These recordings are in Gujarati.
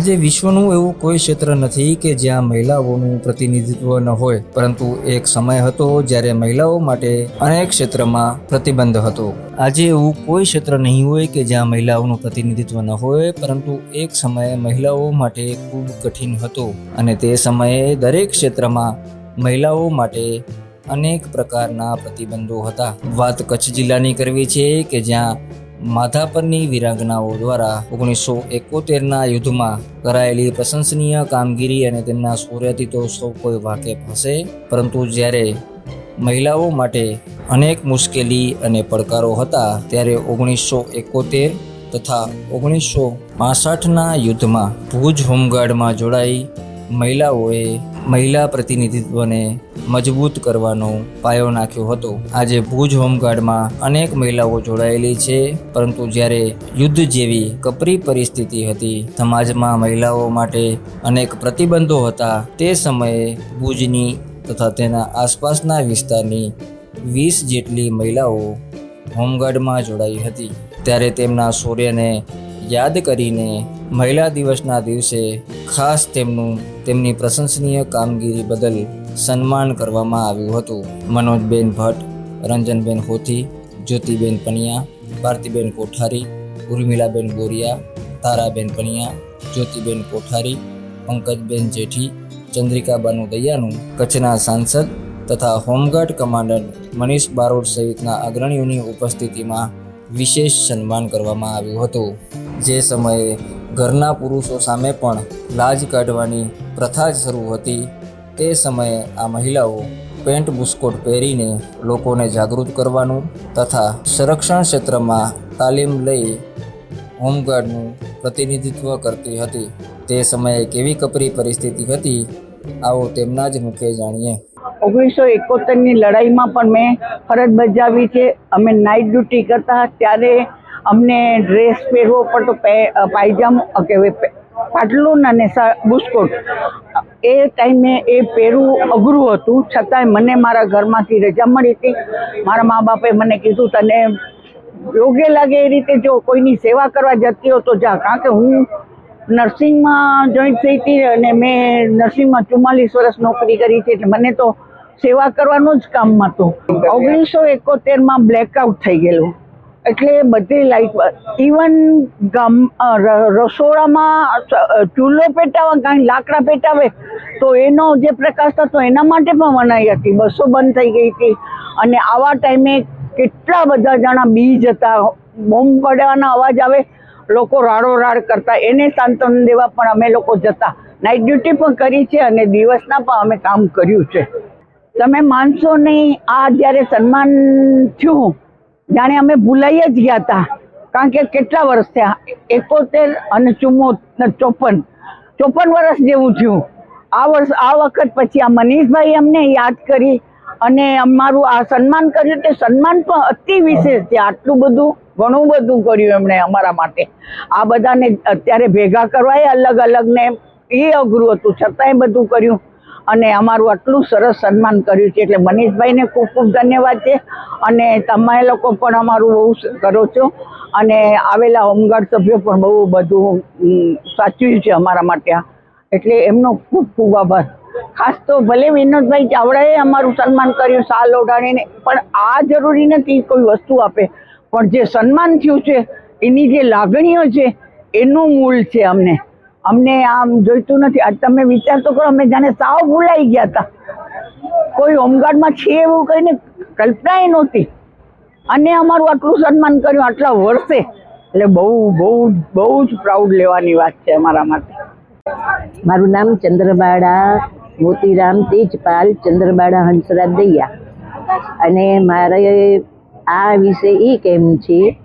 આજે વિશ્વનું એવું કોઈ ક્ષેત્ર નથી કે જ્યાં મહિલાઓનું પ્રતિનિધિત્વ ન હોય. પરંતુ એક સમય હતો જ્યારે મહિલાઓ માટે અનેક ક્ષેત્રમાં પ્રતિબંધ હતો. આજે એવું કોઈ ક્ષેત્ર નહીં હોય કે જ્યાં મહિલાઓનું પ્રતિનિધિત્વ ન હોય, પરંતુ એક સમયે મહિલાઓ માટે ખૂબ કઠિન હતો. અને તે સમયે દરેક ક્ષેત્રમાં મહિલાઓ માટે અનેક પ્રકારના પ્રતિબંધો હતા. વાત કચ્છ જિલ્લાની કરવી છે કે જ્યાં માધાપરની વિરાંગનાઓ દ્વારા ઓગણીસો એકોતેરના યુદ્ધમાં કરાયેલી પ્રશંસનીય કામગીરી અને તેમના શૌર્યથી તો સૌ કોઈ વાકેફ હશે. પરંતુ જ્યારે મહિલાઓ માટે અનેક મુશ્કેલી અને પડકારો હતા, ત્યારે ઓગણીસો એકોતેર તથા ઓગણીસો પાસઠના યુદ્ધમાં ભુજ હોમગાર્ડમાં જોડાઈ મહિલાઓએ મહિલા પ્રતિનિધિત્વને મજબૂત કરવાનો પાયો નાખ્યો હતો. આજે ભુજ હોમગાર્ડમાં અનેક મહિલાઓ જોડાયેલી છે, પરંતુ જ્યારે યુદ્ધ જેવી કપરી પરિસ્થિતિ હતી, સમાજમાં મહિલાઓ માટે અનેક પ્રતિબંધો હતા. તે સમયે ભુજની તથા તેના આસપાસના વિસ્તારની વીસ જેટલી મહિલાઓ હોમગાર્ડમાં જોડાઈ હતી. ત્યારે તેમના શૌર્યને યાદ કરીને મહિલા દિવસના દિવસે ખાસ તેમનું, તેમની પ્રશંસનીય કામગીરી બદલ સન્માન કરવામાં આવ્યું હતું. મનોજબેન ભટ્ટ, રંજનબેન હોથી, જ્યોતિબેન પનિયા, ભારતીબેન કોઠારી, ઉર્મિલાબેન બોરિયા તારાબેન પનિયા, જ્યોતિબેન કોઠારી, પંકજબેન જેઠી, ચંદ્રિકાબાનુ દૈયાનું, કચ્છના સાંસદ તથા હોમગાર્ડ કમાન્ડર મનીષ બારોટ સહિતના અગ્રણીઓની ઉપસ્થિતિમાં વિશેષ સન્માન કરવામાં આવ્યું હતું. જે સમયે ઘરના પુરુષો સામે પણ લાજ કાઢવાની પ્રથા જ શરૂ હતી. તે સમયે આ મહિલાઓ પેન્ટ બુસ્કોટ પહેરીને લોકોને જાગૃત કરવાનું તથા સંરક્ષણ ક્ષેત્રમાં તાલીમ લઈ હોમગાર્ડનું પ્રતિનિધિત્વ કરતી હતી. તે સમયે કેવી કપરી પરિસ્થિતિ હતી, આવો તેમના જ મુખે જાણીએ. ઓગણીસો એકોતેરની લડાઈમાં પણ મેં ફરજ બજાવી છે. અમે નાઇટ ડ્યુટી કરતા ત્યારે અમને ડ્રેસ પહેરવો પડતો પાયજામો કે પે- પાટલુન અને બુસ્કોટ. એ ટાઈમે એ પહેરવું અઘરું હતું. છતાંય મને મારા ઘરમાંથી રજા મળી હતી. મારા મા બાપે મને કીધું, તને યોગ્ય લાગે એ રીતે જો કોઈની સેવા કરવા જતી હો તો જા. કારણ કે હું નર્સિંગમાં જોઈન્ટ થઈ હતી અને મેં નર્સિંગમાં ચુમ્માલીસ વર્ષ નોકરી કરી છે. એટલે મને તો સેવા કરવાનું જ કામ હતું. ઓગણીસો એકોતેરમાં બ્લેકઆઉટ થઈ ગયેલું. એટલે બધી લાઈટ ઇવન ગામ રસોડામાં ચૂલો પેટાવા કાંઈ લાકડા પેટાવે, તો એનો જે પ્રકાશ થતો એના માટે પણ મનાઈ હતી. બસો બંધ થઈ ગઈ હતી. અને આવા ટાઈમે કેટલા બધા જણા બીજ હતા. બોમ્બ પડવાના અવાજ આવે, લોકો રાડો રાડ કરતા. એને સાંત્વન દેવા પણ અમે લોકો જતા. નાઇટ ડ્યુટી પણ કરી છે અને દિવસના પણ અમે કામ કર્યું છે. તમે માનશો નહીં, આ જ્યારે સન્માન થયું, જાણે અમે ભૂલાઈ જ ગયા હતા. કારણ કે કેટલા વર્ષ થયા? એકોતેર અને ચુમ્મો ચોપન. ચોપન વર્ષ જેવું થયું. આ વર્ષ, આ વખત પછી આ મનીષભાઈ અમને યાદ કરી અને અમારું આ સન્માન કર્યું તે સન્માન પણ અતિ વિશેષ છે. આટલું બધું, ઘણું બધું કર્યું એમણે અમારા માટે. આ બધાને અત્યારે ભેગા કરવા એ અલગ અલગ ને એ અઘરું હતું. છતાંય બધું કર્યું. અને અમારું આટલું સરસ સન્માન કર્યું છે. એટલે મનીષભાઈને ખૂબ ખૂબ ધન્યવાદ છે. અને તમે લોકો પણ અમારું બહુ કરો છો. અને આવેલા હોમગાર્ડ સભ્યો પણ બહુ બધું સાચવ્યું છે અમારા માટે એટલે એમનો ખૂબ ખૂબ આભાર. ખાસ તો ભલે વિનોદભાઈ ચાવડાએ અમારું સન્માન કર્યું, સાલ ઓઢાડીને પણ આ જરૂરી નથી કોઈ વસ્તુ આપે. પણ જે સન્માન થયું છે, એની જે લાગણીઓ છે, એનું મૂળ છે અમને. અમને આમ જોઈતું નથી. આજ તમે વિચાર તો કરો, અમે જાણે સાવ ભૂલાઈ ગયા હતા. કોઈ હોમગાર્ડમાં છે એવું કહીને કલ્પનાય નહોતી. અને અમારું આટલું સન્માન કર્યું આટલા વર્ષે. એટલે બહુ બહુ બહુ જ પ્રાઉડ લેવાની વાત છે અમારા માટે. મારું નામ ચંદ્રબાળા મોતીરામ તેજપાલ ચંદ્રબાળા હંસરાજ દૈયા. અને મારે આ વિશે એ કેમ છે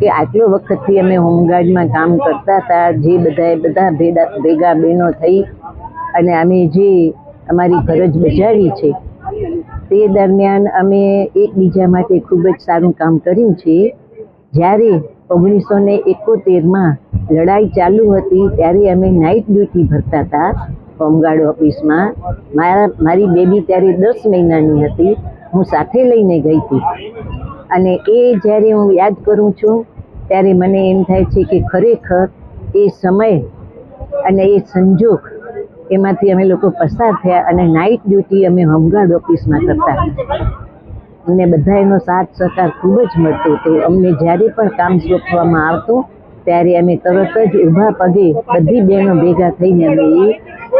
કે આટલો વખતથી અમે હોમગાર્ડમાં કામ કરતા હતા, જે બધાએ બધા ભેગા ભેગા બહેનો થઈ અને અમે જે અમારી ફરજ બજાવી છે, તે દરમિયાન અમે એકબીજા માટે ખૂબ જ સારું કામ કર્યું છે. જ્યારે ઓગણીસો ને એકોતેરમાં લડાઈ ચાલુ હતી, ત્યારે અમે નાઇટ ડ્યુટી ભરતા હતા હોમગાર્ડ ઓફિસમાં. મારા, મારી બેબી ત્યારે દસ મહિનાની હતી. હું સાથે લઈને ગઈ હતી. અને એ જ્યારે હું યાદ કરું છું, ત્યારે મને એમ થાય છે કે ખરેખર એ સમય અને એ સંજોગ એમાંથી અમે લોકો પસાર થયા અને નાઇટ ડ્યુટી અમે હોમગાર્ડ ઓફિસમાં કરતા. અમને બધા એનો સાથ સહકાર ખૂબ જ મળતો હતો. અમને જ્યારે પણ કામ સોંપવામાં આવતું, ત્યારે અમે તરત જ ઊભા પગે બધી બહેનો ભેગા થઈને અમે એ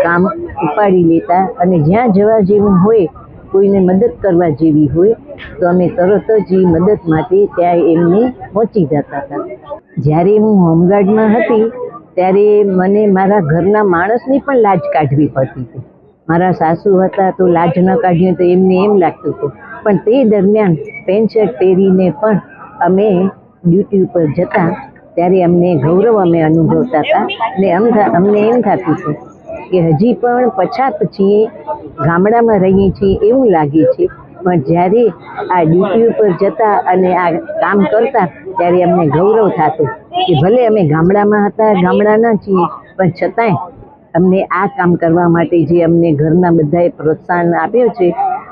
કામ ઉપાડી લેતા અને જ્યાં જવા જેવું હોય કોઈને મદદ કરવા જેવી હોય, તો અમે તરત જ એ મદદ માટે ત્યાં એમને પહોંચી જતા હતા. જ્યારે હું હોમગાર્ડમાં હતી, ત્યારે મને મારા ઘરના માણસની પણ લાજ કાઢવી પડતી હતી. મારા સાસુ હતા તો લાજ ન કાઢીએ તો એમને એમ લાગતું હતું. પણ તે દરમિયાન પેન્ટ શર્ટ પહેરીને પણ અમે ડ્યુટી ઉપર જતા, ત્યારે અમને ગૌરવ અમે અનુભવતા હતા ને અમ અમને એમ થતું હતું કે હજી પણ પછાત છીએ, ગામડામાં રહીએ છીએ એવું લાગે છે. પણ જ્યારે આ ડ્યુટી ઉપર જતા અને આ કામ કરતા ત્યારે અમને ગૌરવ થતું કે ભલે અમે ગામડામાં હતા, ગામડાના છીએ, પણ છતાંય અમને આ કામ કરવા માટે જે અમને ઘરના બધાએ પ્રોત્સાહન આપ્યો છે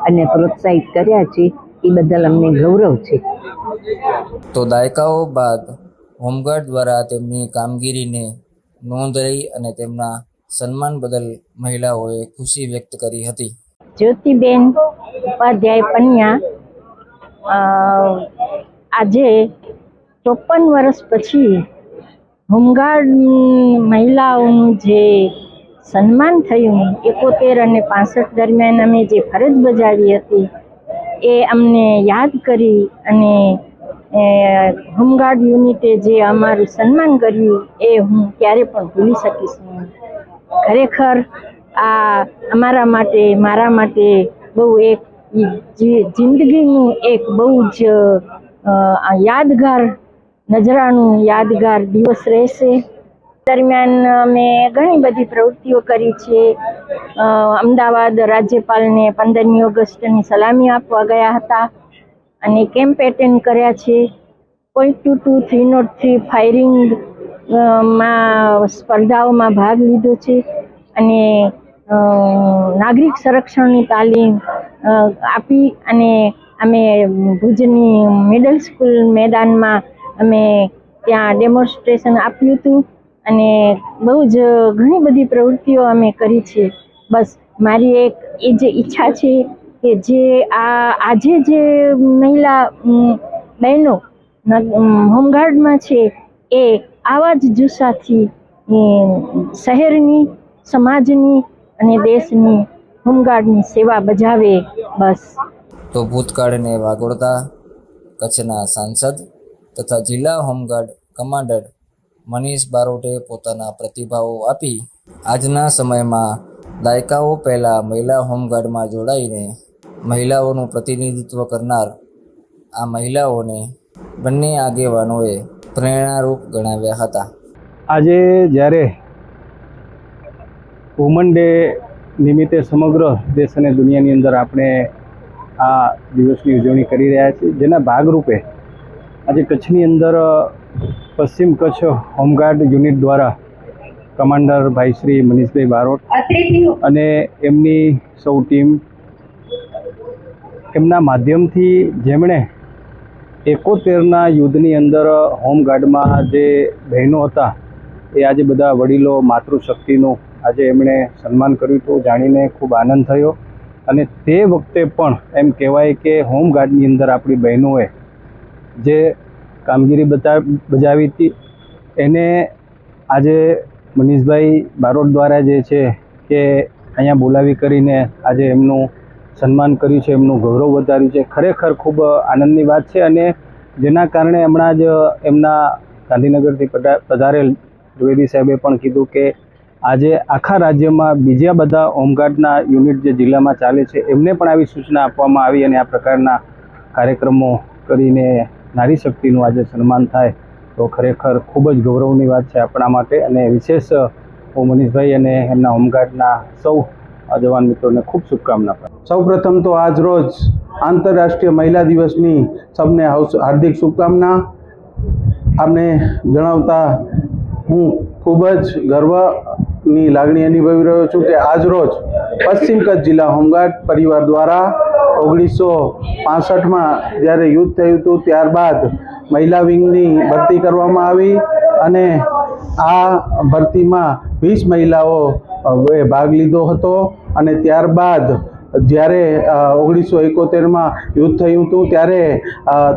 અને પ્રોત્સાહિત કર્યા છે, એ બદલ અમને ગૌરવ છે. તો દાયકાઓ બાદ હોમગાર્ડ દ્વારા તેમની કામગીરીને નોંધ રહી અને તેમના સન્માન બદલ મહિલાઓએ ખુશી વ્યક્ત કરી હતી. જ્યોતિબેન ઉપાધ્યાય પન્યા આજે ચોપન વર્ષ પછી હોમગાર્ડ મહિલાઓનું જે સન્માન થયું, એકોતેર અને પાસઠ દરમિયાન અમે જે ફરજ બજાવી હતી, એ અમને યાદ કરી અને હોમગાર્ડ યુનિટે જે અમારું સન્માન કર્યું, એ હું ક્યારે પણ ભૂલી શકીશ નહીં. ખરેખર આ અમારા માટે, મારા માટે બહુ એક જિંદગીનું એક બહુ જ યાદગાર નજરાનું યાદગાર દિવસ રહેશે. દરમિયાન અમે ઘણી બધી પ્રવૃત્તિઓ કરી છે. અમદાવાદ રાજ્યપાલને પંદરમી ઓગસ્ટની સલામી આપવા ગયા હતા અને કેમ્પ એટેન્ડ કર્યા છે. Point two two three not three firing માં સ્પર્ધાઓમાં ભાગ લીધો છે અને નાગરિક સંરક્ષણની તાલીમ આપી અને અમે ભુજની મિડલ સ્કૂલ મેદાનમાં અમે ત્યાં ડેમોન્સ્ટ્રેશન આપ્યું હતું અને બહુ જ ઘણી બધી પ્રવૃત્તિઓ અમે કરી છે. બસ, મારી એક એ જે ઈચ્છા છે કે જે આ, આજે જે મહિલા બહેનો હોમગાર્ડમાં છે એ આવા જ જુસ્સાથી શહેરની, સમાજની અને દેશની હોમગાર્ડની સેવા બજાવે, બસ. તો ભૂતકાળને વાગોળતા કચ્છના સાંસદ તથા જિલ્લા હોમગાર્ડ કમાન્ડર મનીષ બારોટે પોતાના પ્રતિભાવો આપી આજના સમયમાં દાયકાઓ પહેલાં મહિલા હોમગાર્ડમાં જોડાઈને મહિલાઓનું પ્રતિનિધિત્વ કરનાર આ મહિલાઓને બંને આગેવાનોએ પ્રેરણારૂપ ગણાવ્યા હતા. આજે જ્યારે વુમન ડે નિમિત્તે સમગ્ર દેશ અને દુનિયાની અંદર આપણે આ દિવસની ઉજવણી કરી રહ્યા છીએ, જેના ભાગરૂપે આજે કચ્છની અંદર પશ્ચિમ કચ્છ હોમગાર્ડ યુનિટ દ્વારા કમાન્ડર ભાઈ શ્રી મનીષભાઈ બારોટ અને એમની સૌ ટીમ એમના માધ્યમથી જેમણે એકોતેરના યુદ્ધની અંદર હોમગાર્ડમાં જે બહેનો હતા. એ આજે બધા વડીલો માતૃશક્તિનું આજે એમણે સન્માન કર્યું હતું, જાણીને ખૂબ આનંદ થયો. અને તે વખતે પણ એમ કહેવાય કે હોમગાર્ડની અંદર આપણી બહેનોએ જે કામગીરી બતા, બજાવી હતી, એને આજે મનીષભાઈ બારોટ દ્વારા જે છે કે અહીંયા બોલાવી કરીને આજે એમનું સન્માન કર્યું છે, એમનું ગૌરવ વધાર્યું છે. ખરેખર ખૂબ આનંદની વાત છે અને જેના કારણે હમણાં જ એમના ગાંધીનગરથી પધા- પધારેલ દ્વિવેદી સાહેબે પણ કીધું કે આજે આખા રાજ્યમાં બીજા બધા હોમગાર્ડના યુનિટ જે જિલ્લામાં ચાલે છે, એમને પણ આવી સૂચના આપવામાં આવી અને આ પ્રકારના કાર્યક્રમો કરીને નારી શક્તિનું આજે સન્માન થાય, તો ખરેખર ખૂબ જ ગૌરવની વાત છે આપણા માટે. અને વિશેષ હું મનીષભાઈ અને એમના હોમગાર્ડના સૌ જવાન મિત્રોને ખૂબ શુભકામના. સૌપ્રથમ તો આજ રોજ આંતરરાષ્ટ્રીય મહિલા દિવસની સૌને હાર્દિક શુભકામના આપને જણાવતા હું ખૂબ જ ગર્વની લાગણી અનુભવી રહ્યો છું કે આજ રોજ પશ્ચિમ કચ્છ જિલ્લા હોમગાર્ડ પરિવાર દ્વારા ઓગણીસો પાસઠમાં જ્યારે યુદ્ધ થયું હતું, ત્યારબાદ મહિલા વિંગની ભરતી કરવામાં આવી અને આ ભરતીમાં વીસ મહિલાઓ ભાગ લીધો હતો અને ત્યારબાદ જ્યારે ઓગણીસો એકોતેરમાં યુદ્ધ થયું હતું, ત્યારે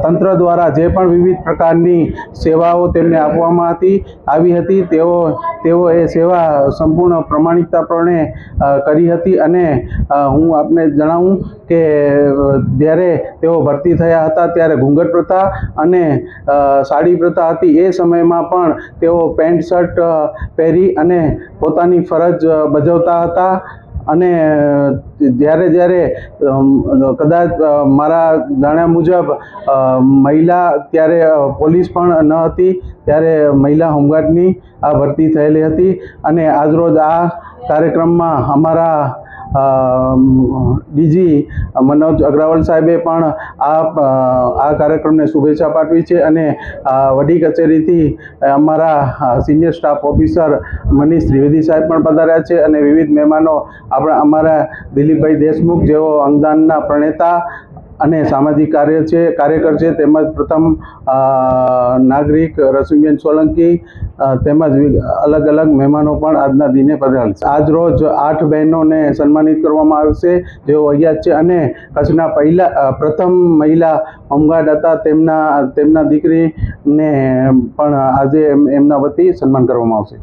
તંત્ર દ્વારા જે પણ વિવિધ પ્રકારની સેવાઓ તેમને આપવામાં હતી, આવી હતી, તેઓ તેઓ એ સેવા સંપૂર્ણ પ્રમાણિકતાપણે કરી હતી અને હું આપને જણાવું કે, જ્યારે તેઓ ભરતી થયા હતા, ત્યારે ઘૂંઘટ પ્રથા અને સાડી પ્રથા હતી, એ સમયમાં પણ તેઓ પેન્ટ શર્ટ પહેરી અને પોતાની ફરજ બજાવતા હતા. અને જ્યારે જ્યારે કદાચ મારા જાણ્યા મુજબ મહિલા ત્યારે પોલીસ પણ ન હતી, ત્યારે મહિલા હોમગાર્ડની આ ભરતી થયેલી હતી અને આજરોજ આ કાર્યક્રમમાં અમારા ડીજી મનોજ અગ્રવાલ સાહેબે પણ આ આ કાર્યક્રમને શુભેચ્છા પાઠવી છે અને વડી કચેરીથી અમારા senior staff officer Manish Trivedi સાહેબ પણ પધાર્યા છે અને વિવિધ મહેમાનો આપણા, અમારા દિલીપભાઈ દેશમુખ જેઓ અંગદાનના પ્રણેતા અને સામાજિક કાર્ય છે, કાર્યકર છે, તેમજ પ્રથમ નાગરિક રશ્મિબેન સોલંકી તેમજ અલગ અલગ મહેમાનો પણ આજના દિને પધારેલ આજ રોજ આઠ બહેનોને સન્માનિત કરવામાં આવશે જેઓ અહીંયા છે અને કચ્છના પહેલા પ્રથમ મહિલા હોમગાર્ડ હતા. તેમના તેમના દીકરીને પણ આજે એમ- એમના વતી સન્માન કરવામાં આવશે.